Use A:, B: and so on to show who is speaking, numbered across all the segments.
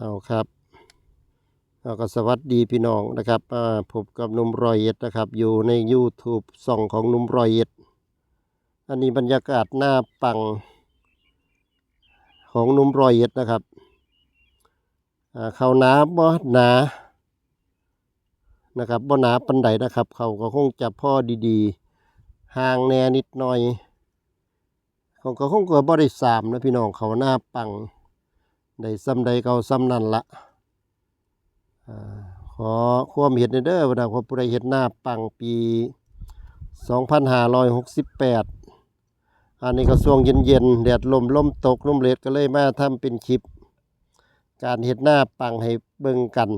A: เอาครับเอาก็สวัสดีพี่น้องนะครับอ่าพบกับนุ่มรอยเอ็ดนะครับ อยู่ใน YouTube ส่องของนุ่มรอยเอ็ด อันนี้บรรยากาศหน้าปังของนุ่มรอยเอ็ดนะครับเขาหนาบ่หนานะครับบ่หนาปันใดนะครับ เขาก็คงจะพ่อดีๆห่างแน่นิดหน่อยของเขาคงเกิดบ่ได้สามนะพี่น้องเขาหน้าปัง ได้ซ้ำใดเก่าซ้ำนั่นละอขอความเห็นเด้อว่าดาผู้ใดเห็นหน้าปังปี 2568 อันนี้ก็ช่วงเย็นๆแดดลมลมตกลมเลดก็เลยมาทำเป็นคลิป การเห็ดหน้าปังให้เบิ่งกัน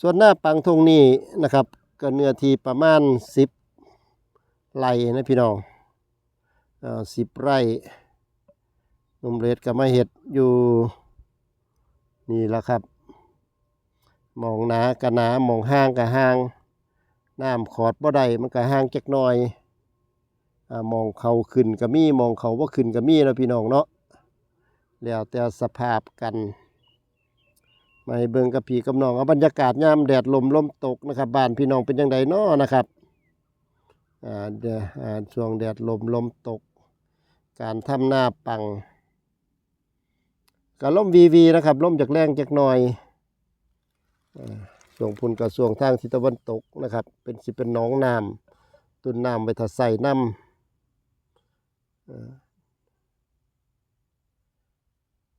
A: ส่วนหน้าปังทงนี้นะครับก็เนื้อที่ประมาณ 10 ไร่นะพี่น้องอ่า10ไร่ นมเลดก็มาเห็ดอยู่ นี่แหละครับ มองหนากะหนามองห้างกะห้างน้ำขอดบ่ได้มันก็ห้างจักหน่อยอ่ามองเขาขึ้นก็มีมองเขาว่าขึ้นก็มีนะพี่น้องเนาะแล้วแต่สภาพกันมาเบิ่งกับพี่กับน้องเอาบรรยากาศยามแดดลมลมตกนะครับบ้านพี่น้องเป็นยังไงเนาะนะครับอ่าเดยวอ่าช่วงแดดลมลมตก การทำหน้าปัง ก็ล่มวีวีนะครับล่มจากแรงจากหน่อยส่วงพุ่นกับส่วงทางทิศตะวันตกนะครับ เป็นสิเป็นน้องน้ำตุนน้ำไปถัดใส่น้ำ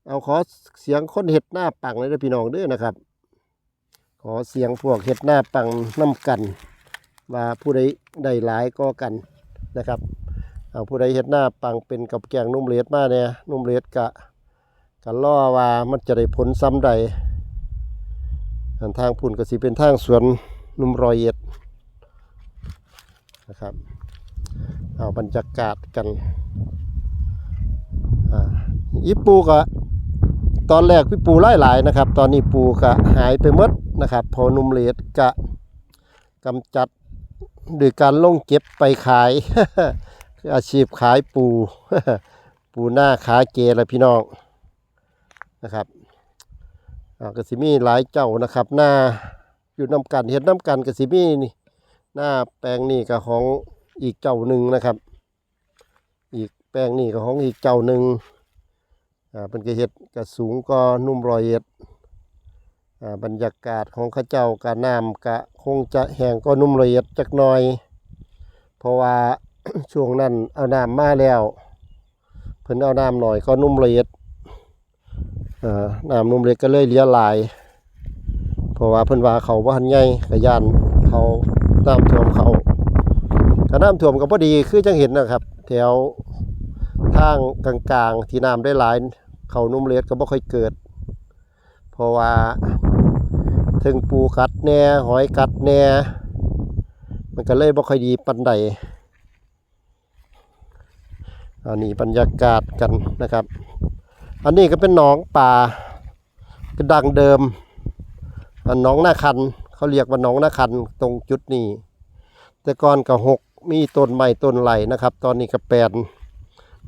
A: เอาขอเสียงคนเห็ดหน้าปังเลยนะพี่น้องเด้อนะครับ ขอเสียงพวกเห็ดหน้าปังน้ำกัน ว่าผู้ใดได้หลายก็กันนะครับเอาผู้ใดเห็ดหน้าปังเป็นกับแกงนุ่มเลียดมาเนี่ยนุ่มเลียดกะ กันล่อว่ามันจะได้ผลซ้ำใดอันทางพุ่นก็สิเป็นทางสวนนุ่มรอยเอ็ดนะครับ เอาบรรยากาศกันอีปูก็ตอนแรกพี่ปูไล่หลายนะครับ ตอนนี้ปูก็หายไปหมดนะครับ พอนุ่มเลียดกะกำจัดโดยการลงเก็บไปขาย อาชีพขายปู ปูหน้าขาเกละพี่น้อง นะครับกสิมีหลายเจ้านะครับหน้าอยู่น้ำกันเห็นน้ำกันกสิมีนี่หน้าแปลงนี่กับของอีกเจ้าหนึ่งนะครับ อีกแปลงนี่กับของอีกเจ้าหนึ่งอ่าเป็นกระเห็ดกระสูงก็นุ่มรอยเอ็ดอ่าบรรยากาศของข้าเจ้ากะน้ำกะคงจะแห้งก็นุ่มรอยเอ็ดจักหน่อย เพราะว่าช่วงนั้นเอาน้ำมาแล้วเพิ่นเอาน้ำหน่อยก็นุ่มละเอียดเอ่อ น้ำนุ่มเล็กก็เลยเลี้ยลาย เพราะว่าเพิ่นว่าเขาบ่ทันใหญ่ก็ย่านเขาน้ำท่วมเขาก็น้ำท่วมก็พอดีคือจังเห็นนะครับ แถวทางกลางๆที่น้ำได้หลาย เขานุ่มเล็กก็บ่ค่อยเกิด เพราะว่าถึงปูกัดแน่หอยกัดแน่มันก็เลยบ่ค่อยดีปานใดอันนี้บรรยากาศกันนะครับ อันนี้ก็เป็นหนองป่าเป็นดังเดิมอันหนองหน้าคันเขาเรียกว่าหนองหน้าคันตรงจุดนี้ แต่ก่อนก็หกมีต้นใหม่ต้นไหลนะครับ ตอนนี้ก็แปลน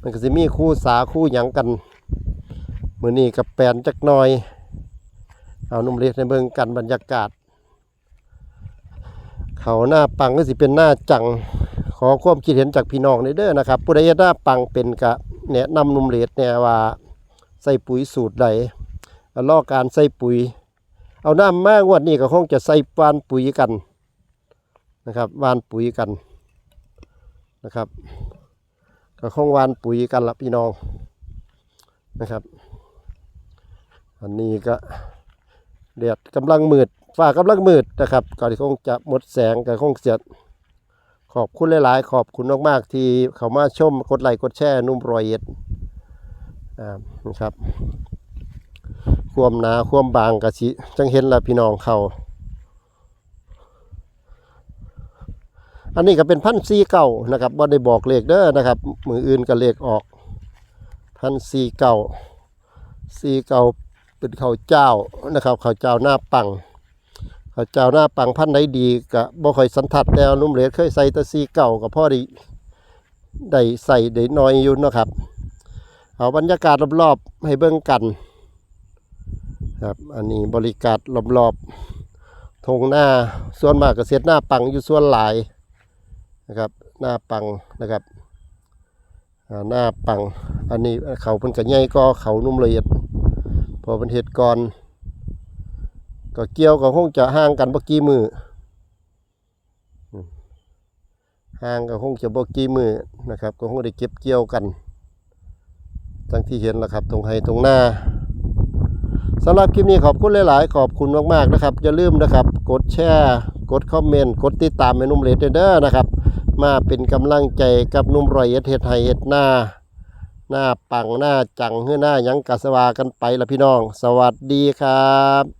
A: มันก็จะมีคู่สาคู่หยังกันมือนี้ก็แปลนจักหน่อย เอานุ่มเล็กในเมืองกันบรรยากาศ เขาหน้าปังก็สิเป็นหน้าจังขอความคิดเห็นจากพี่น้องในเด้อนะครับผู้ใดหน้าปังเป็นกะแนะนำนุ่มเลดเนี่ยว่า ส่ปุ๋ยสูตรใดแล้วลอการใส่ปุ๋ย เอาน้ำมากวดนี้ก็คงจะใส่วานปุ๋ยกันนะครับวานปุ๋ยกันนะครับก็คงวานปุ๋ยกันละพี่น้องนะครับ อันนี้ก็แดดกำลังมืดฟ้ากำลังมืดนะครับก็คงจะหมดแสงก็คงจะขอบคุณหลาย ๆ ขอบคุณมาก ๆ ที่เขามาชมกดไลค์กดแชร์นุ่มรอยเอ็ด นะครับความหนาความบางกะสิจังเห็นละพี่น้องเขาอันนี้ก็เป็นพันซีเก่านะครับบ่ได้บอกเลขเด้อนะครับ มืออื่นก็เลขออกพันซีเก่าซีเก่าเป็นข้าวเจ้านะครับข้าวเจ้าหน้าปังข้าวเจ้าหน้าปังพันธุ์ไหนดีก็บ่ค่อยสันทัดแล้วนุ่มเหลดเคยใส่แตะซีเก่าก็พอได้ได้ใส่ได้น้อยอยู่นะครับ เอาบรรยากาศรอบๆให้เบิ่งกันครับอันนี้บริการรอบๆทงหน้าส่วนมากเกษตรหน้าปังอยู่ส่วนหลายนะครับหน้าปังนะครับหน้าปังอันนี้เขาเป็นกระใหญ่ก็เขานุ่มละเอียดพอเป็นเห็ดก่อนก็เกี่ยวก็คงจะห่างกันบ่กี่มือห่างก็คงจะบ่กี่มือนะครับ ก็คงได้เก็บเกี่ยวกัน ทั้งที่เห็นแล้วครับตรงไฮตรงหน้าสำหรับคลิปนี้ขอบคุณหลาย ๆ ขอบคุณมาก ๆ นะครับ อย่าลืมนะครับ กดแชร์ กดคอมเมนต์ กดติดตามเมนุ่มเลดเดอร์นะครับ มาเป็นกำลังใจกับนุ่มรอยเอ็ดเฮ็ดไฮเฮ็ดหน้า หน้าปังหน้าจังเฮือหน้ายังกัสวากันไปละพี่น้อง สวัสดีครับ